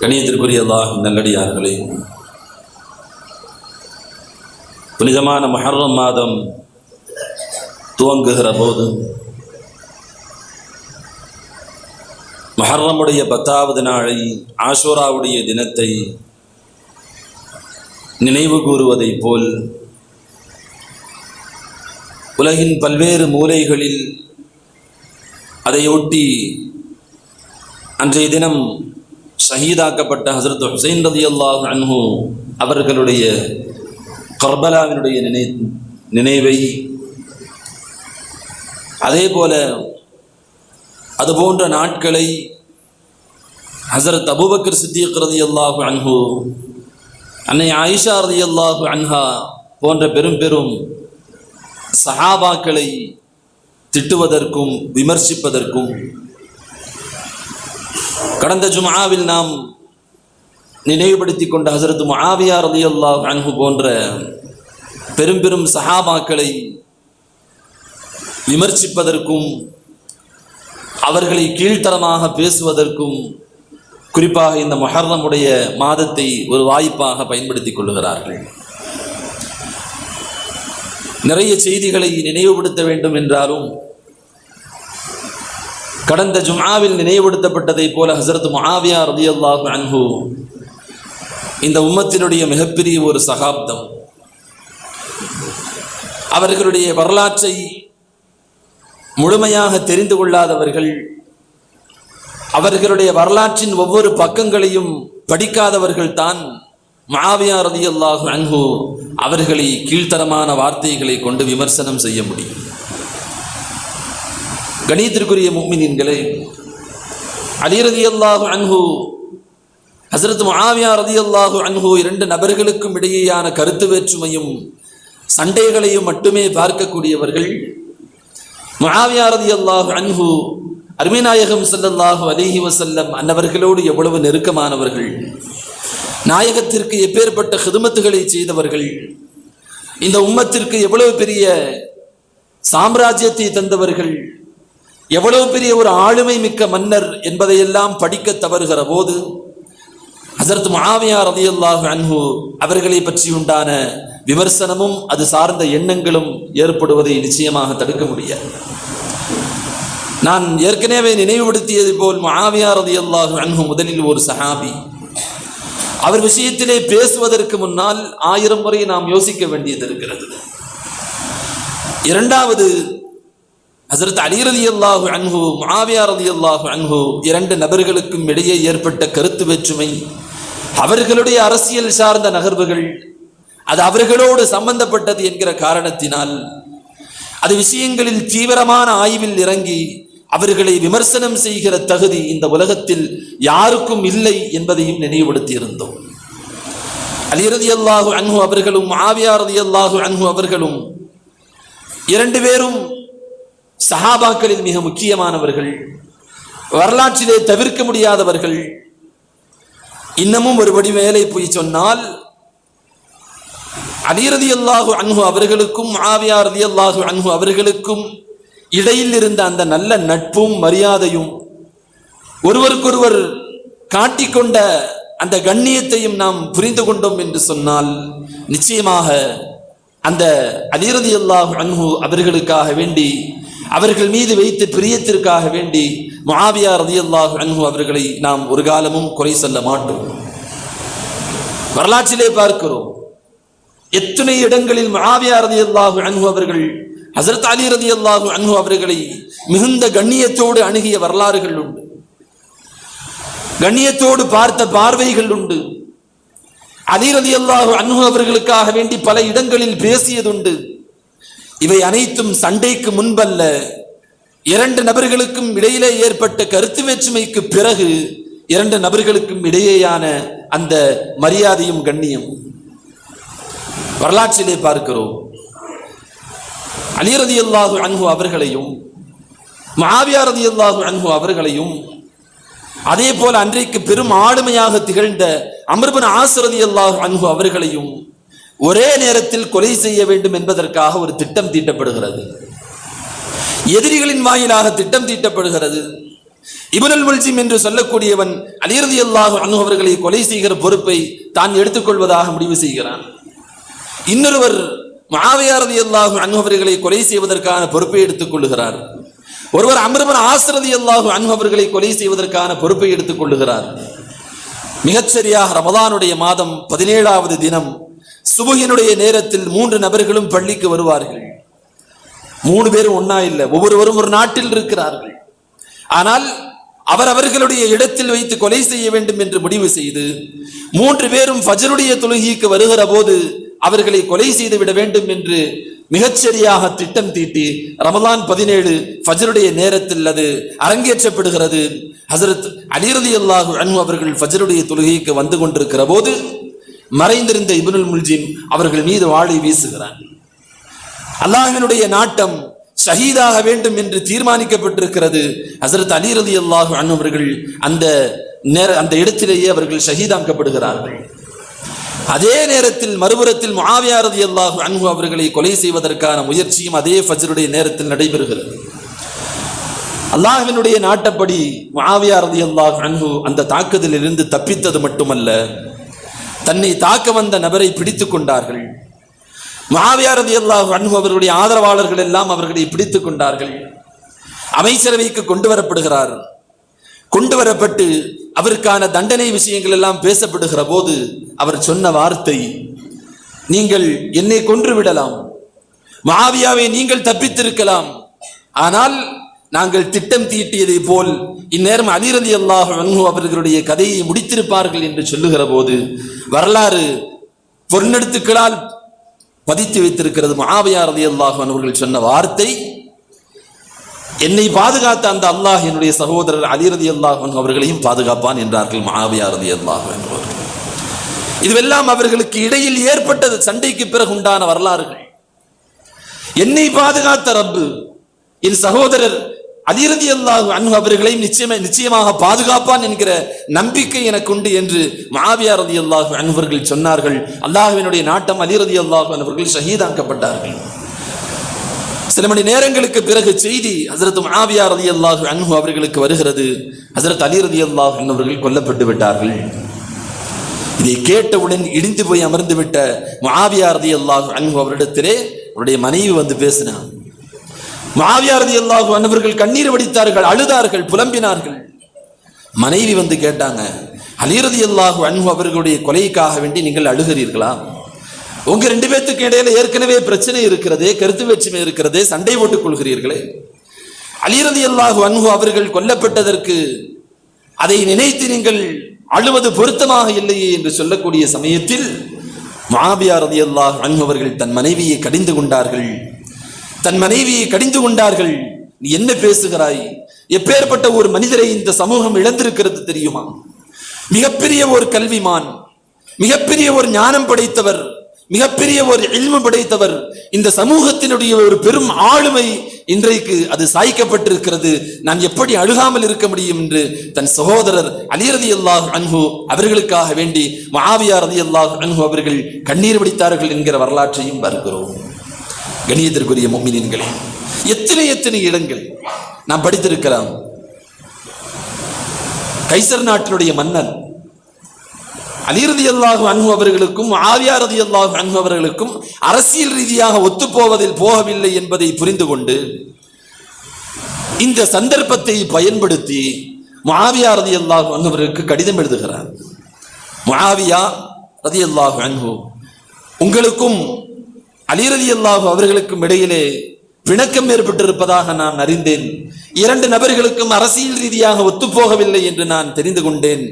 கணியத்திற்குரிய அல்லாஹ் நல்லடியார்களே புனிதமான மஹர்ரம் மாதம் துவங்குகிற போது மஹர்ரமுடைய பத்தாவது நாளை ஆஷோராவுடைய தினத்தை நினைவு கூறுவதைப் போல் உலகின் பல்வேறு மூலைகளில் அதையொட்டி அன்றைய தினம் ஷஹீதாக்கப்பட்ட ஹசரத் ஹுசைன் ரதி அல்லாஹ் அன்ஹு அவர்களுடைய கர்பலாவினுடைய நினை நினைவை அதே போல அதுபோன்ற நாட்களை ஹசரத் அபுபக்கர் சித்திக் ரதி அல்லாஹு அன்ஹு அன்னை ஆயிஷா ரதி அல்லாஹு அன்ஹா போன்ற பெரும் பெரும் சஹாபாக்களை திட்டுவதற்கும் விமர்சிப்பதற்கும் கடந்த ஜுமாவில் நாம் நினைவுபடுத்தி கொண்ட ஹசரத் முஆவியா ரலியல்லாஹு அன்ஹு போன்ற பெரும் பெரும் சஹாபாக்களை விமர்சிப்பதற்கும் அவர்களை கீழ்த்தரமாக பேசுவதற்கும் குறிப்பாக இந்த மொஹர்ரமுடைய மாதத்தை ஒரு வாய்ப்பாக பயன்படுத்திக் கொள்கிறார்கள் நிறைய செய்திகளை நினைவுபடுத்த வேண்டும் என்றாலும் கடந்த ஜும்ஆவில் நினைவுபடுத்தப்பட்டதை போல ஹசரத் முஆவியா அல்லாஹ் அன்ஹு இந்த உம்மத்தினுடைய மிகப்பெரிய ஒரு சகாப்தம். அவர்களுடைய வரலாற்றை முழுமையாக தெரிந்து கொள்ளாதவர்கள் அவர்களுடைய வரலாற்றின் ஒவ்வொரு பக்கங்களையும் படிக்காதவர்கள் தான் மாவியா ரதியல்லாஹு அன்ஹு அவர்களை கீழ்த்தரமான வார்த்தைகளை கொண்டு விமர்சனம் செய்ய முடியும். கணியத்திற்குரிய முக்மினீன்களே அலிரதி அல்லாஹு அன்ஹு ஹசரத் முஆவியா ரதியல்லாஹு அன்ஹு இரண்டு நபர்களுக்கும் இடையேயான கருத்து வேற்றுமையும் சண்டைகளையும் மட்டுமே பார்க்கக்கூடியவர்கள். முஆவியா ரதியல்லாஹு அன்ஹு அருமைநாயகம் செல்லல்லாஹு அலிஹி வசல்லம் அன்னவர்களோடு எவ்வளவு நெருக்கமானவர்கள். நாயகத்திற்கு எப்பேற்பட்ட ஹிதுமத்துகளை செய்தவர்கள். இந்த உம்மத்திற்கு எவ்வளவு பெரிய சாம்ராஜ்யத்தை தந்தவர்கள். எவ்வளவு பெரிய ஒரு ஆளுமை மிக்க மன்னர் என்பதையெல்லாம் படிக்க தவறுகிற போது ஹசரத் மஹாவியா ரதியல்லாஹு அன்ஹு அவர்களை பற்றி உண்டான விமர்சனமும் அது சார்ந்த எண்ணங்களும் ஏற்படுவதை நிச்சயமாக தடுக்க முடியாது. நான் ஏற்கனவே நினைவுபடுத்தியது போல் மஹாவியா ரதியல்லாஹு அன்ஹு முதலில் ஒரு சஹாபி. அவர் விஷயத்திலே பேசுவதற்கு முன்னால் ஆயிரம் முறை நாம் யோசிக்க வேண்டியது இருக்கிறது. இரண்டாவது ஹசரத் அலி ரதி அல்லாஹு அன்ஹு மாவியா ரதி அல்லாஹு அன்ஹு இரண்டு நபர்களுக்கும் இடையே ஏற்பட்ட கருத்து வேற்றுமை அவர்களுடைய அரசியல் சார்ந்த நகர்வுகள் அது அவர்களோடு சம்பந்தப்பட்டது என்கிற காரணத்தினால் அது விஷயங்களில் தீவிரமான ஆய்வில் இறங்கி அவர்களை விமர்சனம் செய்கிற தகுதி இந்த உலகத்தில் யாருக்கும் இல்லை என்பதையும் நினைவுபடுத்தி இருந்தோம் அல்லாஹு அன்ஹு அவர்களும் ஆவியா ரதி அல்லாஹு அன்ஹு அவர்களும் இரண்டு பேரும் சஹாபாக்களில் மிக முக்கியமானவர்கள் வரலாற்றிலே தவிர்க்க முடியாதவர்கள். இன்னமும் ஒருபடி மேலே போய் சொன்னால் அலிரதி அல்லாஹு அன்ஹு அவர்களுக்கும் ஆவியா ரதி அல்லாஹு அன்ஹு அவர்களுக்கும் இடையில் இருந்த அந்த நல்ல நட்பும் மரியாதையும் ஒருவருக்கொருவர் காட்டிக்கொண்ட அந்த கண்ணியத்தையும் நாம் புரிந்து கொண்டோம் என்று சொன்னால் நிச்சயமாக அந்த அலிரதி அல்லாஹு அன்ஹு அவர்களுக்காக வேண்டி அவர்கள் மீது வைத்து பிரியத்திற்காக வேண்டி மாவியா ரதியல்லாஹ் அன்ஹு அவர்களை நாம் ஒரு காலமும் குறை சொல்ல மாட்டோம். வரலாற்றிலே பார்க்கிறோம். எத்தனை இடங்களில் மாவியா ரதியல்லாஹு அன்ஹு அவர்கள் ஹசரத் அலி ரதியல்லாஹு அன்ஹு அவர்களை மிகுந்த கண்ணியத்தோடு அணுகிய வரலாறுகள் உண்டு. கண்ணியத்தோடு பார்த்த பார்வைகள் உண்டு. அலி ரதியல்லாஹு அன்ஹு அவர்களுக்காக வேண்டி பல இடங்களில் பேசியதுண்டு. இவை அனைத்தும் சண்டைக்கு முன்பல்ல. இரண்டு நபர்களுக்கும் இடையிலே ஏற்பட்ட கருத்து வேற்றுமைக்கு பிறகு இரண்டு நபர்களுக்கும் இடையேயான அந்த மரியாதையும் கண்ணியம். வரலாற்றிலே பார்க்கிறோம். அலிரதி அல்லாஹு அன்பு அவர்களையும் மாவியா ரதி அல்லாஹு அன்பு அவர்களையும் அதே போல அன்றைக்கு பெரும் ஆளுமையாக திகழ்ந்த அமர்பன் ஆசிரதி அல்லாஹு அன்பு அவர்களையும் ஒரே நேரத்தில் கொலை செய்ய வேண்டும் என்பதற்காக ஒரு திட்டம் தீட்டப்படுகிறது. எதிரிகளின் வாயிலாக திட்டம் தீட்டப்படுகிறது. இபுனல் முல்ஜிம் என்று சொல்லக்கூடியவன் அலிரதி அல்லாஹ் அவர்களை கொலை செய்கிற பொறுப்பை தான் எடுத்துக்கொள்வதாக முடிவு செய்கிறான். இன்னொருவர் மாவியாரதி அல்லாஹு அவர்களை கொலை செய்வதற்கான பொறுப்பை எடுத்துக் கொள்ளுகிறார் ஒருவர் அமிர்பன் ஆசிரதி அல்லாஹு அவர்களை கொலை செய்வதற்கான பொறுப்பை எடுத்துக் கொள்ளுகிறார் மிகச்சரியாக ரமதானுடைய மாதம் பதினேழாவது தினம் சுபகினுடைய நேரத்தில் மூன்று நபர்களும் பள்ளிக்கு வருவார்கள். மூணு பேரும் ஒன்னா இல்லை. ஒவ்வொருவரும் ஒரு நாட்டில் இருக்கிறார்கள். ஆனால் அவர் அவர்களுடைய இடத்தில் வைத்து கொலை செய்ய வேண்டும் என்று முடிவு செய்து மூன்று பேரும் ஃபஜருடைய தொழுகைக்கு வருகிற போது அவர்களை கொலை செய்து விட வேண்டும் என்று மிகச்சரியாக திட்டம் தீட்டி ரமலான் பதினேழு ஃபஜருடைய நேரத்தில் அது அரங்கேற்றப்படுகிறது. ஹசரத் அலிரதி அல்லாஹு அன்பு அவர்கள் ஃபஜருடைய தொழுகைக்கு வந்து கொண்டிருக்கிற போது மறைந்திருந்த இப்னுல் முல்ஜிம் அவர்கள் மீது வாழை வீசுகிறான் அல்லாஹினுடைய நாட்டம் ஷஹீதாக வேண்டும் என்று தீர்மானிக்கப்பட்டிருக்கிறது. ஹசரத் அலி ரதி அல்லாஹு அவர்கள் அந்த நேர அந்த இடத்திலேயே அவர்கள் ஷஹீதாக்கப்படுகிறார்கள். அதே நேரத்தில் மறுபுறத்தில் மாவியாரதி அல்லாஹு அன்பு அவர்களை கொலை செய்வதற்கான முயற்சியும் அதே ஃபஜ்ருடைய நேரத்தில் நடைபெறுகிறது. அல்லாஹினுடைய நாட்டப்படி மாவியாரதி அல்லாஹ் அல்லாஹு அந்த அந்த தாக்குதலிலிருந்து தப்பித்தது மட்டுமல்ல தன்னை தாக்க வந்த நபரை பிடித்துக் கொண்டார்கள். மாவியா ரதி அல்லாஹ் அன்பு அவர்களுடைய ஆதரவாளர்கள் எல்லாம் அவர்களை பிடித்துக் கொண்டார்கள். அமைச்சரவைக்கு கொண்டு வரப்படுகிறார் கொண்டு வரப்பட்டு அவருக்கான தண்டனை விஷயங்கள் எல்லாம் பேசப்படுகிற போது அவர் சொன்ன வார்த்தை நீங்கள் என்னை கொன்று விடலாம். மாவியாவை நீங்கள் தப்பித்திருக்கலாம். ஆனால் நாங்கள் திட்டம் தீட்டியதை போல் இந்நேரம் அதிரதி அல்லாஹ் அன்ஹு அவர்களுடைய கதையை முடித்திருப்பார்கள் என்று சொல்லுகிற போது வரலாறு பொன்னெடுத்துக்களால் பதித்து வைத்திருக்கிறது மகாவியா ரதி அல்லாஹ் அவர்கள் சொன்ன வார்த்தை என்னை பாதுகாத்த அந்த அல்லாஹ் என்னுடைய சகோதரர் அலிரதி அல்லாஹ் அவர்களையும் பாதுகாப்பான் என்றார்கள் மகாவியா ரதி அல்லாஹ் இதுவெல்லாம் அவர்களுக்கு இடையில் ஏற்பட்டது சண்டைக்கு பிறகு உண்டான வரலாறுகள். என்னை பாதுகாத்த ரப்பு என் சகோதரர் அலிரதி அல்லாஹ் அன்பு அவர்களையும் நிச்சயமா நிச்சயமாக பாதுகாப்பான் என்கிற நம்பிக்கை எனக்கு உண்டு என்று மாவியா ரதி அல்லாஹ் அன்பர்கள் சொன்னார்கள். அல்லாஹுவினுடைய நாட்டம் அலிரதி அல்லாஹ் அவர்கள் ஷஹீதாக்கப்பட்டார்கள். சில மணி நேரங்களுக்கு பிறகு செய்தி ஹசரத் மாவியா ரதி அல்லாஹ் அன்பு அவர்களுக்கு வருகிறது. ஹசரத் அலி ரதி அல்லாஹ் அவர்கள் கொல்லப்பட்டு விட்டார்கள். இதை கேட்டவுடன் இடிந்து போய் அமர்ந்து விட்ட மாவியா ரதி அல்லாஹ் அன்பு அவரிடத்திலே அவருடைய மனைவி வந்து பேசினார். மாவியாரதி அல்லாஹு அன்னவர்கள் கண்ணீர் வடித்தார்கள் அழுதார்கள் புலம்பினார்கள். மனைவி வந்து கேட்டாங்க அலிரதி அல்லாஹு அன்பு அவர்களுடைய கொலைக்காக வேண்டி நீங்கள் அழுகிறீர்களா? உங்க ரெண்டு பேர்த்துக்கு இடையில ஏற்கனவே பிரச்சனை இருக்கிறது கருத்து வேற்றுமை இருக்கிறது சண்டை போட்டுக் கொள்கிறீர்களே. அலிரதி அல்லாஹு அன்பு அவர்கள் கொல்லப்பட்டதற்கு அதை நினைத்து நீங்கள் அழுவது பொருத்தமாக இல்லையே என்று சொல்லக்கூடிய சமயத்தில் மாபியா ரதி அல்லாஹ் அன்பு அவர்கள் தன் மனைவியை கடிந்து கொண்டார்கள். தன் மனைவியை கடிந்து கொண்டார்கள். நீ என்ன பேசுகிறாய்? எப்பேற்பட்ட ஒரு மனிதரை இந்த சமூகம் இழந்திருக்கிறது தெரியுமா? மிகப்பெரிய ஒரு கல்விமான் மிகப்பெரிய ஒரு ஞானம் படைத்தவர் மிகப்பெரிய ஒரு இல்மு படைத்தவர் இந்த சமூகத்தினுடைய ஒரு பெரும் ஆளுமை இன்றைக்கு அது சாய்க்கப்பட்டிருக்கிறது. நான் எப்படி அழுகாமல் இருக்க முடியும் என்று தன் சகோதரர் அலிரதி அல்லாஹ் அன்ஹு அவர்களுக்காக வேண்டி மகாவியா ரதி அல்லாஹ் அன்ஹு அவர்கள் கண்ணீர் வடித்தார்கள் என்கிற வரலாற்றையும் பார்க்கிறோம். கணியத்திற்குரிய மொமினியன்களே எத்தனை எத்தனை இடங்கள் நாம் படித்திருக்கலாம். கைசர் நாட்டினுடைய மன்னன் அலிரதி அல்லாஹு அன்பு அவர்களுக்கும் ஆவியாரதி அல்லாஹு அன்பு அவர்களுக்கும் அரசியல் ரீதியாக ஒத்துப்போவதில் போகவில்லை என்பதை புரிந்து கொண்டு இந்த சந்தர்ப்பத்தை பயன்படுத்தி மாவியா ரதி அல்லாஹு அன்பவருக்கு கடிதம் எழுதுகிறார். மாவியா ரதி அல்லாஹு அன்பு உங்களுக்கும் அலிரதி அல்லாஹு அவர்களுக்கும் இடையிலே பிணக்கம் ஏற்பட்டிருப்பதாக நான் அறிந்தேன். இரண்டு நபர்களுக்கும் அரசியல் ரீதியாக ஒத்துப்போகவில்லை என்று நான் தெரிந்து கொண்டேன்.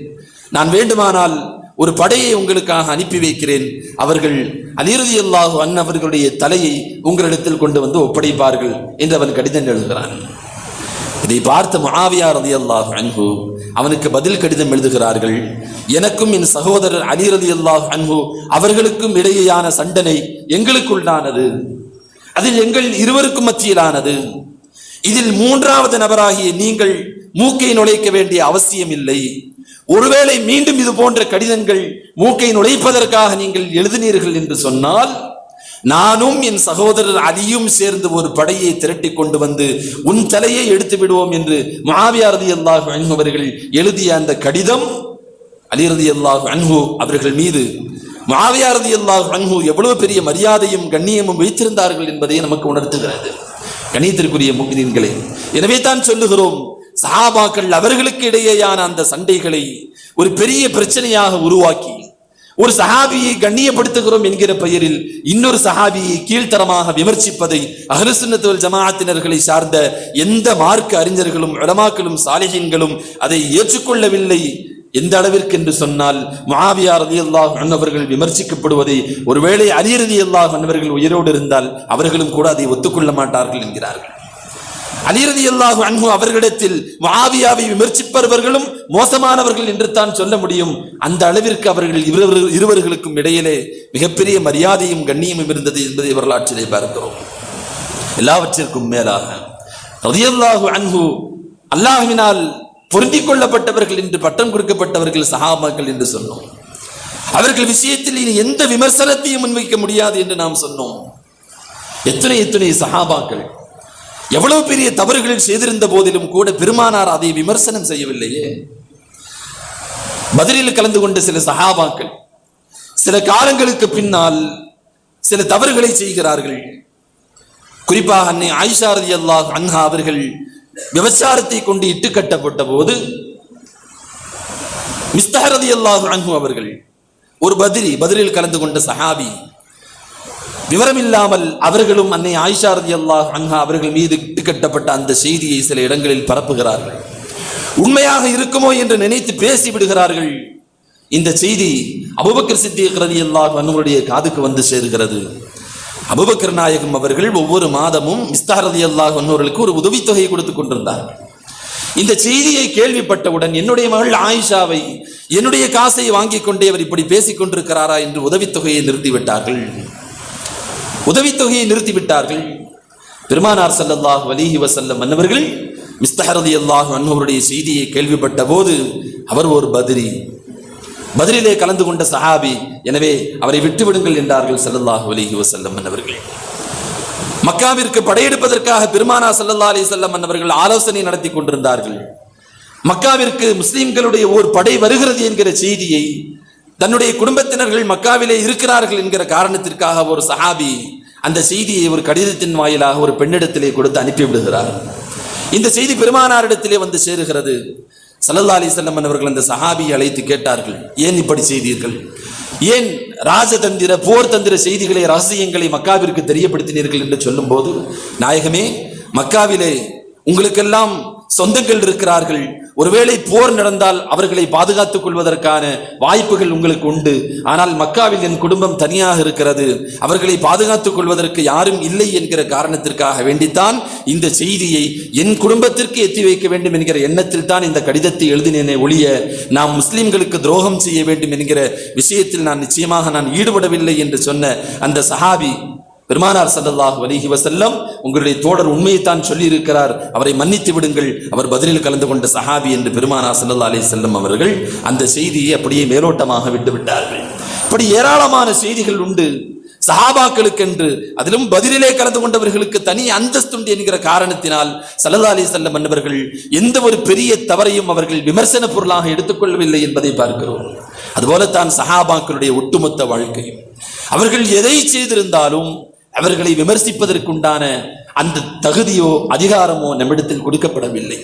நான் வேண்டுமானால் ஒரு படையை உங்களுக்காக அனுப்பி வைக்கிறேன். அவர்கள் அலிரதி அல்லாஹு அன் அவர்களுடைய தலையை உங்களிடத்தில் கொண்டு வந்து ஒப்படைப்பார்கள் என்று அவன் கடிதம் எழுதுகிறான். இதை பார்த்த மகாவியா ரதி அல்லாஹ் அன்பு அவனுக்கு பதில் கடிதம் எழுதுகிறார்கள். எனக்கும் என் சகோதரர் அலிரதி அல்லாஹ் அன்பு அவர்களுக்கும் இடையேயான சண்டனை எங்களுக்குள்ளானது. அதில் எங்கள் இருவருக்கும் மத்தியிலானது. இதில் மூன்றாவது நபராகிய நீங்கள் மூக்கை நுழைக்க வேண்டிய அவசியம் இல்லை. ஒருவேளை மீண்டும் இது போன்ற கடிதங்கள் மூக்கை நுழைப்பதற்காக நீங்கள் எழுதினீர்கள் என்று சொன்னால் நானும் என் சகோதரர் அலியும் சேர்ந்து ஒரு படையை திரட்டி கொண்டு வந்து உன் தலையை எடுத்து விடுவோம் என்று மாவியாரதி அல்லாஹ் அவர்கள் எழுதிய அந்த கடிதம் அலிரதி அல்லாஹ் அன்ஹு அவர்கள் மீது. மாவியாரதி அல்லாஹ் அன்ஹு எவ்வளவு பெரிய மரியாதையும் கண்ணியமும் வைத்திருந்தார்கள் என்பதை நமக்கு உணர்த்துகிறது. கணியத்திற்குரிய முக்மீன்களே எனவே தான் சொல்லுகிறோம் சஹாபாக்கள் அவர்களுக்கு இடையேயான அந்த சண்டைகளை ஒரு பெரிய பிரச்சனையாக உருவாக்கி ஒரு சஹாபியை கண்ணியப்படுத்துகிறோம் என்கிற பெயரில் இன்னொரு சஹாபியை கீழ்த்தரமாக விமர்சிப்பதை அஹ்லுசுன்னத்துவல் ஜமாஅத்தினர்களை சார்ந்த எந்த மார்க்க அறிஞர்களும் இடமாக்களும் சாலிஹீன்களும் அதை ஏற்றுக்கொள்ளவில்லை எந்த அளவிற்கு என்று சொன்னால் முஆவியா ரதி அல்லாஹ் அவர்கள் விமர்சிக்கப்படுவதை ஒருவேளை அலி ரலியல்லாஹு அன்ஹு அவர்கள் உயிரோடு இருந்தால் அவர்களும் கூட அதை ஒத்துக்கொள்ள மாட்டார்கள் என்கிறார்கள். அலிரதி அல்லாஹு அன்ஹு அவர்களிடத்தில் முஆவியாவை விமர்சிப்பவர்களும் மோசமானவர்கள் என்று தான் சொல்ல முடியும். அந்த அளவிற்கு அவர்கள் இருவர்களுக்கும் இடையிலே மிகப்பெரிய மரியாதையும் கண்ணியமும் இருந்தது என்பதை வரலாற்றிலே பார்க்கிறோம். எல்லாவற்றிற்கும் மேலாக ரதியல்லாஹு அன்ஹு அல்லாஹ்வினால் பொருந்திக் கொள்ளப்பட்டவர்கள் என்று பட்டம் கொடுக்கப்பட்டவர்கள் சஹாபாக்கள் என்று சொன்னோம். அவர்கள் விஷயத்தில் இனி எந்த விமர்சனத்தையும் முன்வைக்க முடியாது என்று நாம் சொன்னோம். எத்தனை எத்தனை சஹாபாக்கள் எவ்வளவு பெரிய தவறுகளில் செய்திருந்த போதிலும் கூட பெருமானார் அதை விமர்சனம் செய்யவில்லையே. பதிலில் கலந்து கொண்ட சில சகாபாக்கள் சில காலங்களுக்கு பின்னால் சில தவறுகளை செய்கிறார்கள். குறிப்பாக அன்னை ஆயிஷா அல்லாஹ் அன்ஹா அவர்கள் விபச்சாரத்தை கொண்டு இட்டு கட்டப்பட்ட போது மிஸ்தஹரதி அல்லாஹ் அன்ஹு அவர்கள் ஒரு பதிரி பதிலில் கலந்து கொண்ட சஹாபி விவரமில்லாமல் அவர்களும் அன்னை ஆயிஷா அல்லாஹ் அன்ஹா அவர்கள் மீது இட்டு கட்டப்பட்ட அந்த செய்தியை சில இடங்களில் பரப்புகிறார்கள். உண்மையாக இருக்குமோ என்று நினைத்து பேசி விடுகிறார்கள். இந்த செய்தி அபுபக்கர் சித்திக் அல்லாஹ் வன்னூருடைய காதுக்கு வந்து சேர்கிறது. அபுபக்கர் நாயகம் அவர்கள் ஒவ்வொரு மாதமும் மிஸ்தார் அல்லாஹ் அன்னோர்களுக்கு ஒரு உதவித்தொகையை கொடுத்து கொண்டிருந்தார்கள் இந்த செய்தியை கேள்விப்பட்டவுடன் என்னுடைய மகள் ஆயிஷாவை என்னுடைய காசை வாங்கிக் கொண்டே அவர் இப்படி பேசிக் கொண்டிருக்கிறாரா என்று உதவித்தொகையை நிறுத்திவிட்டார்கள். உதவித்தொகையை நிறுத்திவிட்டார்கள். பெருமானார் ஸல்லல்லாஹு வலிஹி வசல்லம் மன்னவர்கள் மிஸ்தஹரதி அல்லாஹு அன்னவருடைய செய்தியை கேள்விப்பட்ட போது அவர் ஒரு பதிரி. பதிலிலே கலந்து கொண்ட சஹாபி எனவே அவரை விட்டுவிடுங்கள் என்றார்கள் ஸல்லல்லாஹு வலிஹி வசல்லம் மன்னவர்கள் மக்காவிற்கு படையெடுப்பதற்காக பெருமானா செல்லல்லா அலி வஸல்லம் மன்னவர்கள் ஆலோசனை நடத்தி கொண்டிருந்தார்கள். மக்காவிற்கு முஸ்லிம்களுடைய ஓர் படை வருகிறது என்கிற செய்தியை தன்னுடைய குடும்பத்தினர்கள் மக்காவிலே இருக்கிறார்கள் என்கிற காரணத்திற்காக ஒரு சஹாபி அந்த செய்தியை ஒரு கடிதத்தின் வாயிலாக ஒரு பெண்ணிடத்திலே கொடுத்து அனுப்பிவிடுகிறார். இந்த செய்தி பெருமானாரிடத்திலே வந்து சேருகிறது. சல்லல்லா அலிசல்லம் அவர்கள் அந்த சஹாபியை அழைத்து கேட்டார்கள் ஏன் இப்படி செய்தீர்கள்? ஏன் ராஜதந்திர போர் தந்திர செய்திகளை ரகசியங்களை மக்காவிற்கு தெரியப்படுத்தினீர்கள்? என்று சொல்லும்போது நாயகமே மக்காவிலே உங்களுக்கெல்லாம் சொந்தங்கள் இருக்கிறார்கள். ஒருவேளை போர் நடந்தால் அவர்களை பாதுகாத்துக் கொள்வதற்கான வாய்ப்புகள் உங்களுக்கு உண்டு. ஆனால் மக்காவில் என் குடும்பம் தனியாக இருக்கிறது. அவர்களை பாதுகாத்துக் கொள்வதற்கு யாரும் இல்லை என்கிற காரணத்திற்காக வேண்டித்தான் இந்த செய்தியை என் குடும்பத்திற்கு எத்தி வைக்க வேண்டும் என்கிற எண்ணத்தில் தான் இந்த கடிதத்தை எழுதினேனே ஒழிய நாம் முஸ்லிம்களுக்கு துரோகம் செய்ய வேண்டும் என்கிற விஷயத்தில் நான் நிச்சயமாக நான் ஈடுபடவில்லை என்று சொன்ன அந்த சஹாபி பெருமானார் சல்லல்லாஹ் வலிஹி வசல்லம் உங்களுடைய தோழர் உண்மையைத்தான் சொல்லியிருக்கிறார். அவரை மன்னித்து விடுங்கள். அவர் பதிலில் கலந்து கொண்ட சஹாபி என்று பெருமானார் ஸல்லல்லாஹு அலி செல்லம் அவர்கள் அந்த செய்தியை அப்படியே மேலோட்டமாக விட்டு விட்டார்கள் இப்படி ஏராளமான செய்திகள் உண்டு. சஹாபாக்களுக்கென்று அதிலும் பதிலிலே கலந்து கொண்டவர்களுக்கு தனி அந்தஸ்துண்டு என்கிற காரணத்தினால் ஸல்லல்லாஹு அலி செல்லம் என்பவர்கள் எந்த ஒரு பெரிய தவறையும் அவர்கள் விமர்சன பொருளாக எடுத்துக்கொள்ளவில்லை என்பதை பார்க்கிறோம். அதுபோலத்தான் சஹாபாக்களுடைய ஒட்டுமொத்த வாழ்க்கையும். அவர்கள் எதை செய்திருந்தாலும் அவர்களை விமர்சிப்பதற்குண்டான அந்த தகுதியோ அதிகாரமோ நம்மிடத்தில் கொடுக்கப்படவில்லை.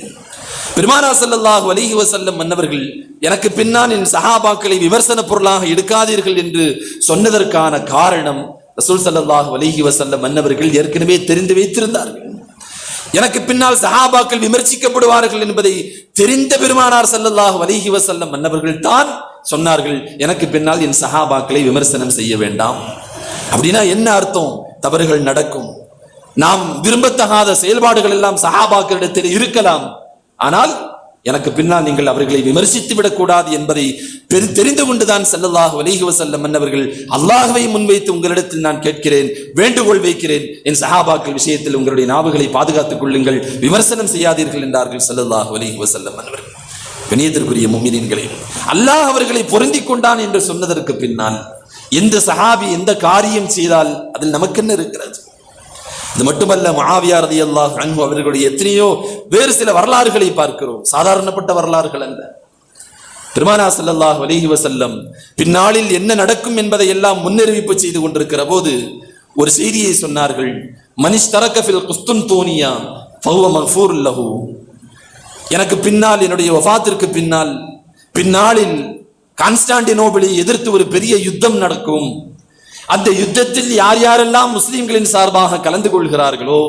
பெருமானா ஸல்லல்லாஹு அலைஹி வசல்லம் மன்னவர்கள் எனக்கு பின்னால் என் சஹாபாக்களை விமர்சன பொருளாக எடுக்காதீர்கள் என்று சொன்னதற்கான காரணம் ரசூல் ஸல்லல்லாஹு அலைஹி வசல்லம் மன்னவர்கள் ஏற்கனவே தெரிந்து வைத்திருந்தார்கள். எனக்கு பின்னால் சஹாபாக்கள் விமர்சிக்கப்படுவார்கள் என்பதை தெரிந்த பெருமானார் செல்லல்லாஹு அலைஹி வசல்லம் மன்னவர்கள் தான் சொன்னார்கள் எனக்கு பின்னால் என் சஹாபாக்களை விமர்சனம் செய்ய வேண்டாம். அப்படின்னா என்ன அர்த்தம்? தவறுகள் நடக்கும். நாம் விரும்பத்தகாத செயல்பாடுகள் எல்லாம் சஹாபாக்களிடத்தில் இருக்கலாம். ஆனால் எனக்கு பின்னால் நீங்கள் அவர்களை விமர்சித்து விடக்கூடாது என்பதை பெரு தெரிந்து கொண்டுதான் ஸல்லல்லாஹு அலைஹி செல்ல மன்னவர்கள் அல்லாஹ்வை முன்வைத்து உங்களிடத்தில் நான் கேட்கிறேன் வேண்டுகோள் வைக்கிறேன். என் சஹாபாக்கள் விஷயத்தில் உங்களுடைய நாவுகளை பாதுகாத்துக் கொள்ளுங்கள் விமர்சனம் செய்யாதீர்கள் என்றார்கள் ஸல்லல்லாஹு அலைஹி வஸல்லம் மன்னவர்கள். கணியத்திற்குரிய முமினின்களே அல்லாஹ் அவர்களை பொருந்தி கொண்டான் என்று சொன்னதற்கு பின்னால் எந்த சஹாபி எந்த காரியம் செய்தால் அதில் நமக்கு என்ன இருக்கிறது? அது மட்டுமல்ல மகாவியா ரதி அல்லாஹ் அன்பு அவர்களுடைய எத்தனையோ வேறு சில வரலாறுகளை பார்க்கிறோம். சாதாரணப்பட்ட வரலாறுகள் அல்ல. பெருமானா சல்லாஹ் அலைஹி வசல்லம் பின்னாளில் என்ன நடக்கும் என்பதை எல்லாம் முன்னறிவிப்பு செய்து கொண்டிருக்கிற போது ஒரு செய்தியை சொன்னார்கள். மனிஷ் தரக்கஃபில் குஸ்துன் தோனியா பௌவ மஃபூர் லஹூ. எனக்கு பின்னால் என்னுடைய ஒஃபாத்திற்கு பின்னால் பின்னாளில் கான்ஸ்டாண்டினோபிளை எதிர்த்து ஒரு பெரிய யுத்தம் நடக்கும். அந்த யுத்தத்தில் யார் யாரெல்லாம் முஸ்லிம்களின் சார்பாக கலந்து கொள்கிறார்களோ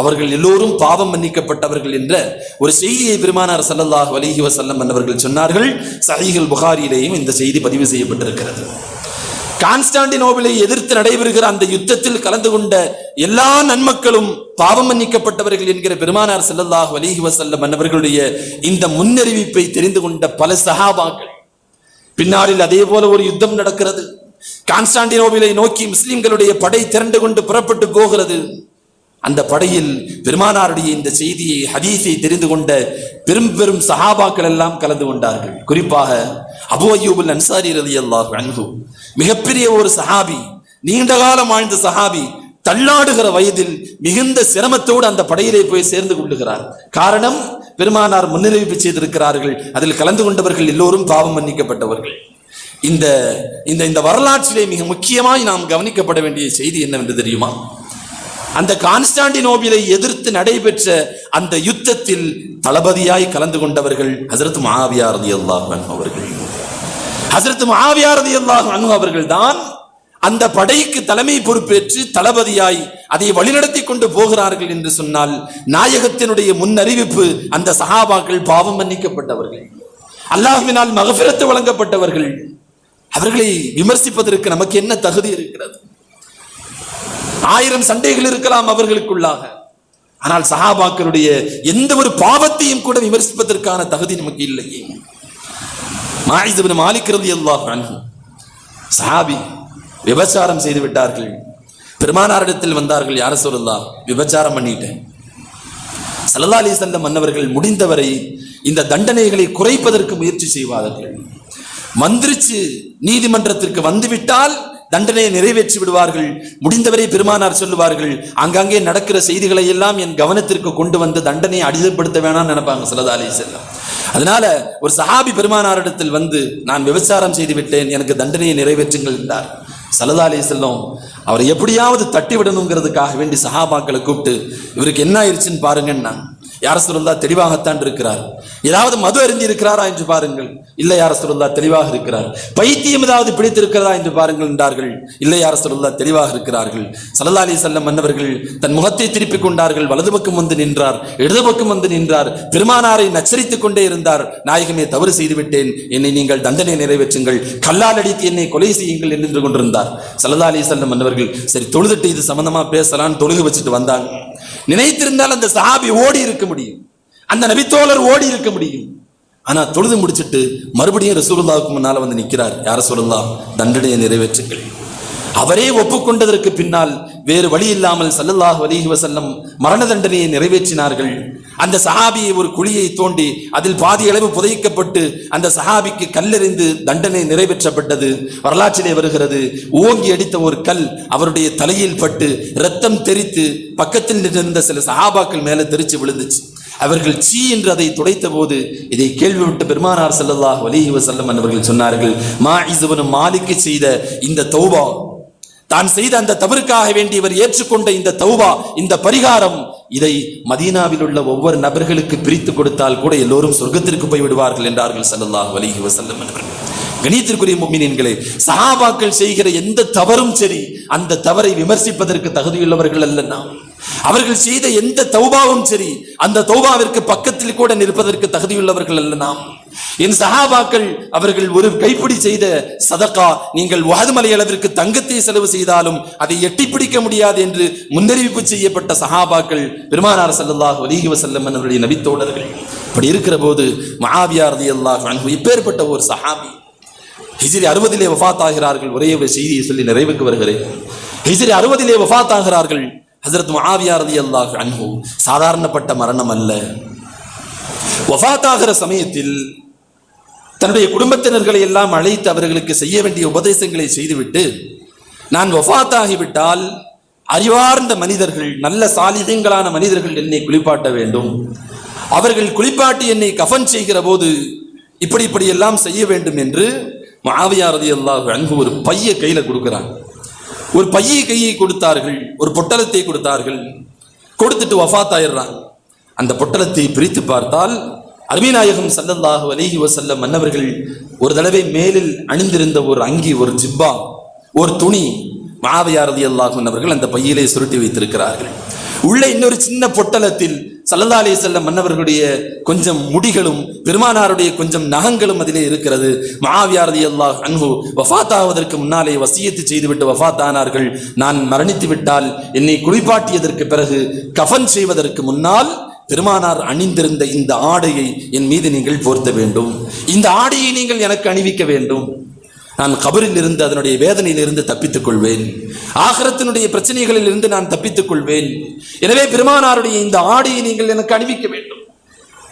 அவர்கள் எல்லோரும் பாவம் மன்னிக்கப்பட்டவர்கள் என்ற ஒரு செய்தியை பெருமானார் சல்லல்லாஹ் வலிஹி வசல்லம் என்பவர்கள் சொன்னார்கள். சஹீஹுல் புகாரியிலேயும் இந்த செய்தி பதிவு செய்யப்பட்டிருக்கிறது. கான்ஸ்டாண்டினோபிளை எதிர்த்து நடைபெறுகிற அந்த யுத்தத்தில் கலந்து கொண்ட எல்லா நன்மக்களும் பாவம் மன்னிக்கப்பட்டவர்கள் என்கிற பெருமானார் செல்லல்லாஹ் வலிஹி வசல்லம் என்பவர்களுடைய இந்த முன்னறிவிப்பை தெரிந்து கொண்ட பல சஹாபாக்கள் பின்னாளில் அதே போல ஒரு யுத்தம் நடக்கிறது. கான்ஸ்டாண்டினோபிலை நோக்கி முஸ்லிம்களுடைய படை திரண்டு கொண்டு புறப்பட்டு போகிறது. அந்த படையில் பெருமானாருடைய இந்த செய்தியை ஹதீஸை தெரிந்து கொண்ட பெரும் பெரும் சஹாபாக்கள் எல்லாம் கலந்து கொண்டார்கள். குறிப்பாக அபு அய்யூபுல் அன்சாரி அல்லாஹ் அன்பு மிகப்பெரிய ஒரு சஹாபி நீண்ட காலம் வாழ்ந்த சஹாபி தள்ளாடுகிற வயதில் மிகுந்த சிரமத்தோடு அந்த படையிலே போய் சேர்ந்து கொள்ளுகிறார். காரணம் பெருமானார் முன்னறிவிப்பு செய்திருக்கிறார்கள். அதில் கலந்து கொண்டவர்கள் எல்லோரும் பாவம் மன்னிக்கப்பட்டவர்கள். இந்த இந்த இந்த வரலாற்றிலே மிக முக்கியமாய் நாம் கவனிக்கப்பட வேண்டிய செய்தி என்னவென்று தெரியுமா? அந்த கான்ஸ்டாண்டினோபிலை எதிர்த்து நடைபெற்ற அந்த யுத்தத்தில் தளபதியாய் கலந்து கொண்டவர்கள் ஹசரத் மகாவியாரதி அல்லாஹ் அவர்கள். ஹசரத் மகாவியாரதி அல்லாஹ் அன்ஹு அவர்கள் தான் அந்த படைக்கு தலைமை பொறுப்பேற்று தளபதியாய் அதை வழிநடத்தி கொண்டு போகிறார்கள் என்று சொன்னால் நாயகத்தினுடைய முன்னறிவிப்பு அந்த சஹாபாக்கள் பாவம் மன்னிக்கப்பட்டவர்கள். அல்லாஹினால் மகபிரத்து வழங்கப்பட்டவர்கள். அவர்களை விமர்சிப்பதற்கு நமக்கு என்ன தகுதி இருக்கிறது? ஆயிரம் சண்டைகள் இருக்கலாம் அவர்களுக்குள்ளாக. ஆனால் சஹாபாக்களுடைய எந்த ஒரு பாவத்தையும் கூட விமர்சிப்பதற்கான தகுதி நமக்கு இல்லையே. மாயிசபின் மாலிக் ரலியல்லாஹு அன்ஹு சஹாபி விபச்சாரம் செய்து விட்டார்கள். பெருமானாரிடத்தில் வந்தார்கள் யார சொல்லலாம் விபச்சாரம் பண்ணிட்டேன். சல்லா அலி செல்லம் மன்னவர்கள் முடிந்தவரை இந்த தண்டனைகளை குறைப்பதற்கு முயற்சி செய்வார்கள். மந்திரிச்சு நீதிமன்றத்திற்கு வந்துவிட்டால் தண்டனையை நிறைவேற்றி விடுவார்கள். முடிந்தவரை பெருமானார் சொல்லுவார்கள் அங்கங்கே நடக்கிற செய்திகளை எல்லாம் என் கவனத்திற்கு கொண்டு வந்து தண்டனையை அடிதப்படுத்த வேணாம்னு நினைப்பாங்க சிலதா அலி செல்லம் அதனால ஒரு சஹாபி பெருமானாரிடத்தில் வந்து நான் விபச்சாரம் செய்து விட்டேன் எனக்கு தண்டனையை நிறைவேற்றுங்கள் என்றார். சல்லல்லா அலி செல்லம் அவரை எப்படியாவது தட்டி விடணுங்கிறதுக்காக வேண்டி சஹாபாக்களை கூப்பிட்டு இவருக்கு என்ன ஆயிடுச்சுன்னு பாருங்கன்னா யார சொல்லா தெளிவாகத்தான் இருக்கிறார். ஏதாவது மது அருந்தி இருக்கிறாரா என்று பாருங்கள். இல்லை யார சொல்லா தெளிவாக இருக்கிறார். பைத்தியம் ஏதாவது பிடித்திருக்கிறதா என்று பாருங்கள் என்றார்கள். இல்லை யார சொல்லா தெளிவாக இருக்கிறார்கள். சல்லா அலி செல்லம் மன்னவர்கள் தன் முகத்தை திருப்பிக் கொண்டார்கள். வலது பக்கம் வந்து நின்றார். இடது பக்கம் வந்து நின்றார். பெருமானாரை நச்சரித்துக் கொண்டே இருந்தார். நாயகமே தவறு செய்துவிட்டேன். என்னை நீங்கள் தண்டனை நிறைவேற்றுங்கள். கல்லால் அடித்து என்னை கொலை செய்யுங்கள் என்று நின்று கொண்டிருந்தார். சல்லா அலி செல்லம் மன்னவர்கள் சரி தொழுதுட்டு இது சம்பந்தமா பேசலாம்னு தொழுகு வச்சுட்டு வந்தாங்க. நினைத்திருந்தால் அந்த சஹாபி ஓடி இருக்க முடியும். அந்த நபித்தோழர் ஓடி இருக்க முடியும். ஆனா தொழுது முடிச்சிட்டு மறுபடியும் ரசூலுல்லாவுக்கு முன்னால் வந்து நிற்கிறார் யார சொல்லலாம் தண்டனையை நிறைவேற்றுங்கள். அவரே ஒப்புக்கொண்டதற்கு பின்னால் வேறு வழி இல்லாமல் சல்லல்லாஹ் அலிஹி வசல்லம் மரண தண்டனையை நிறைவேற்றினார்கள். அந்த சஹாபியை ஒரு குழியை தோண்டி அதில் பாதி அளவு புதைக்கப்பட்டு அந்த சஹாபிக்கு கல்லெறிந்து தண்டனை நிறைவேற்றப்பட்டது. வரலாற்றிலே வருகிறது. ஓங்கி அடித்த ஒரு கல் அவருடைய தலையில் பட்டு ரத்தம் தெரித்து பக்கத்தில் நின்றிருந்த சில சஹாபாக்கள் மேலே தெரிச்சு விழுந்துச்சு. அவர்கள் சீ என்று அதை துடைத்த போது இதை கேள்விவிட்டு பெருமானார் செல்லல்லாஹ் வலிஹி வசல்லம் அவர்கள் சொன்னார்கள் மா இசுவனும் மாலிக்கு செய்த இந்த தௌபா தான் செய்த அந்த தவறுக்காக வேண்டி இவர் ஏற்றுக்கொண்ட இந்த தௌபா இந்த பரிகாரம் இதை மதீனாவில் உள்ள ஒவ்வொரு நபர்களுக்கு பிரித்து கொடுத்தால் கூட எல்லோரும் சொர்க்கத்திற்கு போய் விடுவார்கள் என்றார்கள் ஸல்லல்லாஹு அலைஹி வசல்லம் அவர்கள். கணியத்திற்குரிய மும்மினீன்களே சஹாபாக்கள் செய்கிற எந்த தவறும் சரி அந்த தவறை விமர்சிப்பதற்கு தகுதியுள்ளவர்கள் அல்ல நாம். அவர்கள் செய்த எந்த தௌபாவும் சரி அந்த தௌபாவிற்கு பக்கத்தில் கூட நிற்பதற்கு தகுதியுள்ளவர்கள் அல்ல நாம். என் சஹாபாக்கள் அவர்கள் ஒரு கைப்பிடி செய்த சதக்கா நீங்கள் வாதுமலை அளவிற்கு தங்கத்தை செலவு செய்தாலும் அதை எட்டி பிடிக்க முடியாது என்று முன்னறிவிப்பு செய்யப்பட்ட சஹாபாக்கள் பெருமானார் செல்லல்லாஹ் அலைஹி வசல்லம் அவருடைய நபித்தோழர்கள் அப்படி இருக்கிற போது மஹாவியா அல்லாஹ் இப்பேற்பட்ட ஒரு சஹாபி ஹிஜிரி அறுபதிலே வஃத் ஆகிறார்கள் ஒரே ஒரு செய்தியை சொல்லி நிறைவுக்கு வருகிறேன். ஹிஜிரி அறுபதிலே வஃபாத் ஆகிறார்கள் ஹசரத் மாவியாரதி அல்லாஹ் அன்ஹு சாதாரணப்பட்ட மரணம் அல்ல. ஒஃபாத்தாகிற சமயத்தில் தன்னுடைய குடும்பத்தினர்களை எல்லாம் அழைத்து அவர்களுக்கு செய்ய வேண்டிய உபதேசங்களை செய்துவிட்டு நான் ஒஃபாத்தாகிவிட்டால் அறிவார்ந்த மனிதர்கள் நல்ல சாலிகங்களான மனிதர்கள் என்னை குளிப்பாட்ட வேண்டும். அவர்கள் குளிப்பாட்டி என்னை கஃன் செய்கிற போது இப்படி இப்படி எல்லாம் செய்ய வேண்டும் என்று மாவியாரதி அல்லாஹ் அன்பு ஒரு பைய கையில கொடுக்கிறாங்க ஒரு பையை கையை கொடுத்தார்கள் ஒரு பொட்டலத்தை கொடுத்தார்கள் கொடுத்துட்டு வஃபாத் அந்த பொட்டலத்தை பிரித்து பார்த்தால் அருமைநாயகம் ஸல்லல்லாஹு அலைஹி வஸல்லம் மன்னவர்கள் ஒரு தடவை மேலில் அணிந்திருந்த ஒரு அங்கி ஒரு ஜிப்பா ஒரு துணி மாவையாரதி ரலியல்லாஹு அவர்கள் அந்த பையிலே சுருட்டி வைத்திருக்கிறார்கள். உள்ளே இன்னொரு சின்ன பொட்டலத்தில் சல்லல்லா அலி செல்லம் மன்னவர்களுடைய கொஞ்சம் முடிகளும் பெருமானாருடைய கொஞ்சம் நகங்களும் அதிலே இருக்கிறது. மகாவியாரதி அல்லாஹ் அன்பு வஃத்தாவதற்கு முன்னாலே வசியத்து செய்துவிட்டு வஃத்தானார்கள். நான் மரணித்து விட்டால் என்னை குளிப்பாட்டியதற்கு பிறகு கஃன் செய்வதற்கு முன்னால் பெருமானார் அணிந்திருந்த இந்த ஆடையை என் மீது நீங்கள் போர்த்த வேண்டும். இந்த ஆடையை நீங்கள் எனக்கு அணிவிக்க வேண்டும். நான் கபரில் இருந்து அதனுடைய வேதனையில் இருந்து தப்பித்துக் கொள்வேன் ஆகரத்தினுடைய பிரச்சனைகளில் இருந்து நான் தப்பித்துக் கொள்வேன் எனவே பெருமானாருடைய இந்த ஆடையை நீங்கள் எனக்கு அணிவிக்க வேண்டும்.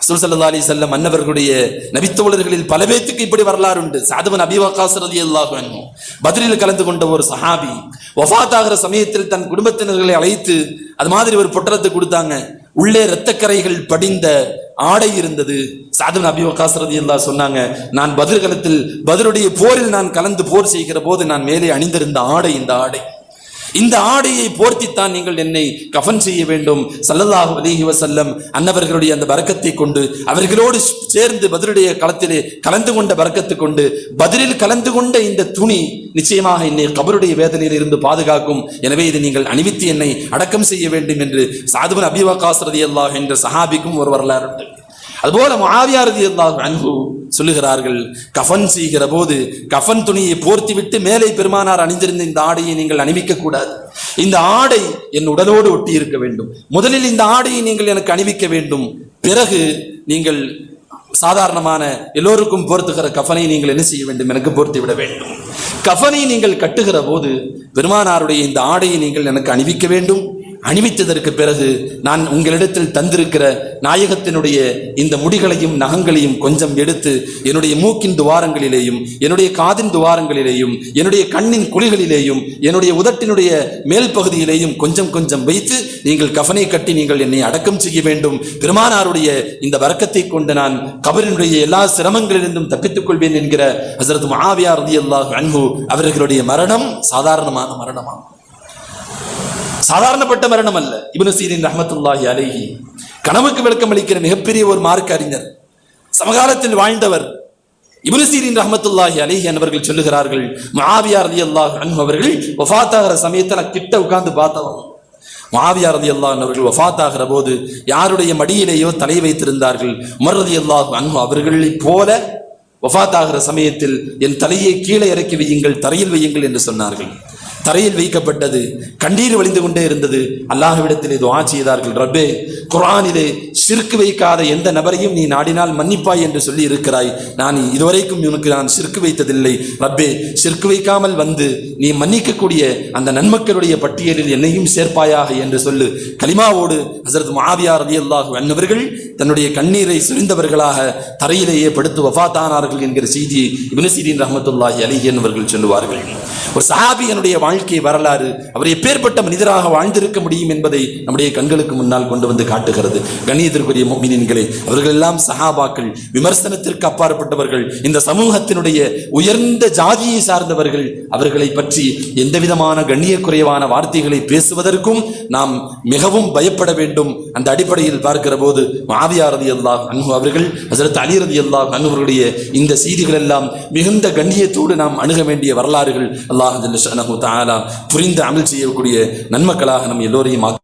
சுல்சல்லா அலி செல்லம் மன்னவர்களுடைய நபித்தோழர்களில் பல பேத்துக்கு இப்படி வரலாறு உண்டு. சாதவன் அபி ரதி ரலியல்லாஹு பதிலில் கலந்து கொண்ட ஒரு சஹாபி வஃபாத் சமயத்தில் தன் குடும்பத்தினர்களை அழைத்து அது மாதிரி ஒரு பொட்டரத்தை கொடுத்தாங்க. உள்ளே இரத்தக்கரைகள் படிந்த ஆடை இருந்தது. சாதுவன் அபி வக்காஸ் ரலியல்லாஹு சொன்னாங்க நான் பதிர்களத்தில் பதிலுடைய போரில் நான் கலந்து போர் செய்கிற போது நான் மேலே அணிந்திருந்த ஆடை இந்த ஆடை. இந்த ஆடையை போர்த்தித்தான் நீங்கள் என்னை கஃன் செய்ய வேண்டும். சல்லல்லாஹு அலைஹி வசல்லம் அன்னவர்களுடைய அந்த பறக்கத்தை கொண்டு அவர்களோடு சேர்ந்து பதிலுடைய களத்திலே கலந்து கொண்ட பரக்கத்தை கொண்டு பதிலில் கலந்து கொண்ட இந்த துணி நிச்சயமாக என்னை கபருடைய வேதனையில் இருந்து பாதுகாக்கும். எனவே இதை நீங்கள் அணிவித்து என்னை அடக்கம் செய்ய வேண்டும் என்று சாதுவன் அபிவகாசரதி அல்லாஹ் என்ற சஹாபிக்கும் ஒரு வரலாறு உண்டு. அதுபோல முஆவியா ரலியல்லாஹு சொல்லுகிறார்கள் கஃன் செய்கிற போது கஃன் துணியை போர்த்தி விட்டு மேலே பெருமானார் அணிந்திருந்த இந்த ஆடையை நீங்கள் அணிவிக்க கூடாது இந்த ஆடை என் உடலோடு ஒட்டி இருக்க வேண்டும். முதலில் இந்த ஆடையை நீங்கள் எனக்கு அணிவிக்க வேண்டும். பிறகு நீங்கள் சாதாரணமான எல்லோருக்கும் பொருத்துகிற கஃனை நீங்கள் என்ன செய்ய வேண்டும்? எனக்கு பொருத்தி விட வேண்டும். கஃனை நீங்கள் கட்டுகிற போது பெருமானாருடைய இந்த ஆடையை நீங்கள் எனக்கு அணிவிக்க வேண்டும். அணிவித்ததற்கு பிறகு நான் உங்களிடத்தில் தந்திருக்கிற நாயகத்தினுடைய இந்த முடிகளையும் நகங்களையும் கொஞ்சம் எடுத்து என்னுடைய மூக்கின் துவாரங்களிலேயும் என்னுடைய காதின் துவாரங்களிலேயும் என்னுடைய கண்ணின் குழிகளிலேயும் என்னுடைய உதட்டினுடைய மேல் பகுதியிலேயும் கொஞ்சம் கொஞ்சம் வைத்து நீங்கள் கஃனை கட்டி நீங்கள் என்னை அடக்கம் செய்ய வேண்டும். பெருமானாருடைய இந்த வரக்கத்தை கொண்டு நான் கபரினுடைய எல்லா சிரமங்களிலிருந்தும் தப்பித்துக் கொள்வேன் என்கிற ஹசரத் மாவியார் ரலியல்லாஹு அன்ஹு அவர்களுடைய மரணம் சாதாரணமான மரணமாகும். சாதாரணப்பட்ட மரணம் அல்ல. இப்னு சீரின் ரஹமத்துல்லாஹி அலேஹி கனவுக்கு விளக்கம் அளிக்கிற மிகப்பெரிய ஒரு மார்க்க அறிஞர் சமகாலத்தில் வாழ்ந்தவர் இப்னு சீரின் ரஹமத்துல்லாஹி அலேஹி என்பவர்கள் சொல்லுகிறார்கள் மாவியா அல்லாஹ் அன்ஹு அவர்கள் வஃபாத்தாகிற சமயத்தில் கிட்ட உட்கார்ந்து பார்த்தவன். மாவியா அல்லாஹ் அவர்கள் வஃபாத்தாகிற போது யாருடைய மடியிலேயோ தலை வைத்திருந்தார்கள். உமர் அல்லாஹ் அன்பு அவர்களைப் போல வஃபாத்தாகிற சமயத்தில் என் தலையை கீழே இறக்கி வையுங்கள் தரையில் வையுங்கள் என்று சொன்னார்கள். தரையில் வைக்கப்பட்டது கண்ணீர் வழிந்து கொண்டே இருந்தது. அல்லாஹ்விடத்திலே துஆ செய்தார்கள் ரப்பே குரானிலே ஷிர்க் வைக்காத எந்த நபரையும் நீ நாடினால் மன்னிப்பாய் என்று சொல்லி இருக்கிறாய். நான் இதுவரைக்கும் இவனுக்கு நான் ஷிர்க் வைத்ததில்லை. ரப்பே ஷிர்க் வைக்காமல் வந்து நீ மன்னிக்கக்கூடிய அந்த நன்மக்களுடைய பட்டியலில் என்னையும் சேர்ப்பாயாக என்று சொல்லு. கலிமாவோடு ஹசரத் மாவியா ரலியல்லாஹு அன்னவர்கள் தன்னுடைய கண்ணீரை சுரிந்தவர்களாக தரையிலேயே படுத்து வஃபாத்தானார்கள் என்கிற செய்தியை இப்னு சீரின் ரஹமத்துல்லாஹி அலைஹி என்பவர்கள் சொல்லுவார்கள். ஒரு சஹாபியனுடைய வாழ்க்கை வரலாறு அவர் எப்பேற்பட்ட மனிதராக வாழ்ந்திருக்க முடியும் என்பதை நம்முடைய கண்களுக்கு முன்னால் கொண்டு வந்து காட்டுகிறது. கணியத்திற்குரிய மோமினின்களே அவர்கள் எல்லாம் சஹாபாக்கள் விமர்சனத்திற்கு அப்பாற்பட்டவர்கள் இந்த சமூகத்தினுடைய உயர்ந்த ஜாதியை சார்ந்தவர்கள். அவர்களை பற்றி எந்த விதமான கண்ணியக்குறைவான வார்த்தைகளை பேசுவதற்கும் நாம் மிகவும் பயப்பட வேண்டும். அந்த அடிப்படையில் பார்க்கிற போது மாவியா ரதி அல்லாஹ் அன்பு அவர்கள் ஹசரத் அலி ரதி அல்லாஹ் அன்பவர்களுடைய இந்த செய்திகள் எல்லாம் மிகுந்த கண்ணியத்தோடு நாம் அணுக வேண்டிய வரலாறுகள். அல்லாஹ் புரிந்து அமல் செய்யக்கூடிய நன்மக்களாக நம் எல்லோரையும் ஆக்கி